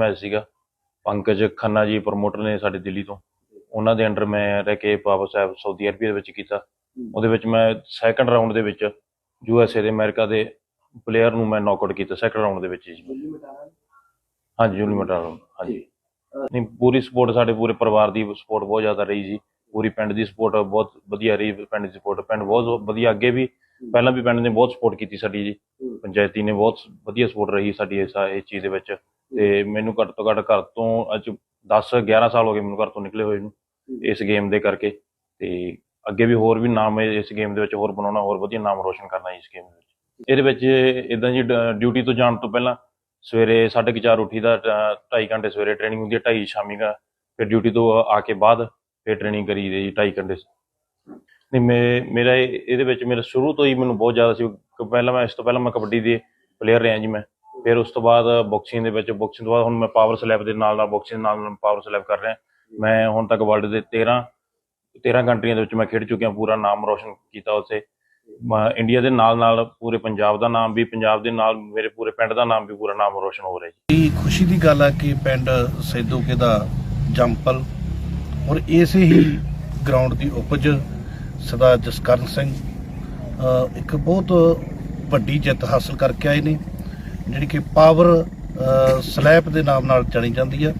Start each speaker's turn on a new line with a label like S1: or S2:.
S1: Match ਸੀਗਾ ਪੰਕਜ ਖੰਨਾ ਜੀ promoter ਨੇ ਸਾਡੇ ਦਿੱਲੀ ਤੋਂ। ਉਹਨਾਂ ਦੇ ਅੰਡਰ ਮੈਂ ਰਹਿ ਕੇ ਪਾਵਰ ਸਾਹਿਬ ਸਾਊਦੀ ਅਰਬੀਆ ਦੇ ਵਿੱਚ ਕੀਤਾ। ਉਹਦੇ ਵਿੱਚ ਮੈਂ ਸੈਕੰਡ ਰਾਊਂਡ ਦੇ ਵਿੱਚ ਯੂ ਐਸ ਏ ਦੇ ਅਮਰੀਕਾ ਦੇ ਪਲੇਅਰ ਨੂੰ ਮੈਂ ਨੌਕਆਊਟ ਕੀਤਾ ਸੈਕੰਡ ਰਾਊਂਡ ਦੇ ਵਿੱਚ ਜੀ। ਹਾਂਜੀ ਜੂਨੀ ਮਟਾਲ ਹਾਂਜੀ। ਨਹੀਂ ਪੂਰੀ ਸਪੋਰਟ ਸਾਡੇ ਪੂਰੇ ਪਰਿਵਾਰ ਦੀ ਸਪੋਰਟ ਬਹੁਤ ਜ਼ਿਆਦਾ ਰਹੀ ਜੀ। ਪੂਰੀ ਪਿੰਡ ਦੀ ਸਪੋਰਟ ਬਹੁਤ ਵਧੀਆ ਰਹੀ ਪਿੰਡ ਦੀ ਸਪੋਰਟ ਪਿੰਡ ਬਹੁਤ ਵਧੀਆ ਅੱਗੇ ਵੀ ਪਹਿਲਾਂ ਵੀ ਪਿੰਡ ਨੇ ਬਹੁਤ ਸਪੋਰਟ ਕੀਤੀ ਸਾਡੀ ਜੀ। ਪੰਚਾਇਤੀ ਨੇ ਬਹੁਤ ਵਧੀਆ ਸਪੋਰਟ ਰਹੀ ਸਾਡੀ ਇਸ ਚੀਜ਼ ਦੇ ਵਿੱਚ। ਤੇ ਮੈਨੂੰ ਘੱਟ ਤੋਂ ਘੱਟ ਘਰ ਤੋਂ ਅੱਜ 10 11 ਸਾਲ ਹੋ ਗਏ ਮੈਨੂੰ ਘਰ ਤੋਂ ਨਿਕਲੇ ਹੋਏ ਨੂੰ ਇਸ ਗੇਮ ਦੇ ਕਰਕੇ ਤੇ ਅੱਗੇ ਵੀ ਹੋਰ ਵੀ ਨਾਮ ਇਸ ਗੇਮ ਦੇ ਵਿੱਚ ਹੋਰ ਬਣਾਉਣਾ ਹੋਰ ਵਧੀਆ ਨਾਮ ਰੋਸ਼ਨ ਕਰਨਾ ਇਸ ਗੇਮ ਦੇ ਵਿੱਚ। ਇਹਦੇ ਵਿੱਚ ਇਦਾਂ ਜੀ ਡਿਊਟੀ ਤੋਂ ਜਾਣ ਤੋਂ ਪਹਿਲਾਂ ਸਵੇਰੇ 4:30 ਉੱਠੀਦਾ 2.5 ਘੰਟੇ ਸਵੇਰੇ ਟ੍ਰੇਨਿੰਗ ਹੁੰਦੀ ਹੈ 2.5 ਸ਼ਾਮੀ ਦਾ ਫਿਰ ਡਿਊਟੀ ਤੋਂ ਆ ਕੇ ਬਾਅਦ ਫਿਰ ਟ੍ਰੇਨਿੰਗ ਕਰੀ ਦੀ 2.5 ਘੰਟੇ। ਨਹੀਂ ਮੈਂ ਮੇਰਾ ਇਹ- ਇਹਦੇ ਵਿੱਚ ਮੇਰਾ ਸ਼ੁਰੂ ਤੋਂ ਹੀ ਮੈਨੂੰ ਬਹੁਤ ਜ਼ਿਆਦਾ ਸੀ ਪਹਿਲਾਂ ਮੈਂ ਇਸ ਤੋਂ ਪਹਿਲਾਂ ਮੈਂ ਕਬੱਡੀ ਦੇ ਪਲੇਅਰ ਰਿਹਾ ਜੀ ਮੈਂ। ਫਿਰ ਉਸ ਤੋਂ ਬਾਅਦ ਬਾਕਸਿੰਗ ਦੇ ਵਿੱਚ ਬਾਕਸਿੰਗ ਤੋਂ ਬਾਅਦ ਹੁਣ ਮੈਂ ਪਾਵਰ ਸਲੈਬ ਦੇ ਨਾਲ ਨਾਲ ਬਾਕਸਿੰਗ ਨਾਲ ਨਾਲ ਪਾਵਰ ਸਲੈਬ ਕਰ ਰਿਹਾ। ਮੈਂ ਹੁਣ ਤੱਕ ਵਰਲਡ ਦੇ 13 13 ਕੰਟਰੀਆਂ ਦੇ ਵਿੱਚ ਮੈਂ ਖੇਡ ਚੁੱਕਿਆ, ਪੂਰਾ ਨਾਮ ਰੋਸ਼ਨ ਕੀਤਾ ਉੱਥੇ। ਮੈਂ ਇੰਡੀਆ ਦੇ ਨਾਲ ਨਾਲ ਪੂਰੇ ਪੰਜਾਬ ਦਾ ਨਾਮ ਵੀ, ਪੰਜਾਬ ਦੇ ਨਾਲ ਮੇਰੇ ਪੂਰੇ ਪਿੰਡ ਦਾ ਨਾਮ ਵੀ ਪੂਰਾ ਨਾਮ ਰੋਸ਼ਨ ਹੋ ਰਿਹਾ ਜੀ।
S2: ਇਹ ਖੁਸ਼ੀ ਦੀ ਗੱਲ ਆ ਕਿ ਪਿੰਡ ਸੈਦੋਕੇ ਦਾ ਜੰਪਲ ਔਰ ਇਸੇ ਹੀ ਗਰਾਊਂਡ ਦੀ ਉਪਜ ਸਰਦਾਰ ਜਸਕਰਨ ਸਿੰਘ ਇੱਕ ਬਹੁਤ ਵੱਡੀ ਜਿੱਤ ਹਾਸਲ ਕਰਕੇ ਆਏ ਨੇ। ਜਿਹੜੀ ਕਿ ਪਾਵਰ ਸਲੈਪ ਦੇ ਨਾਮ ਨਾਲ ਜਾਣੀ ਜਾਂਦੀ ਹੈ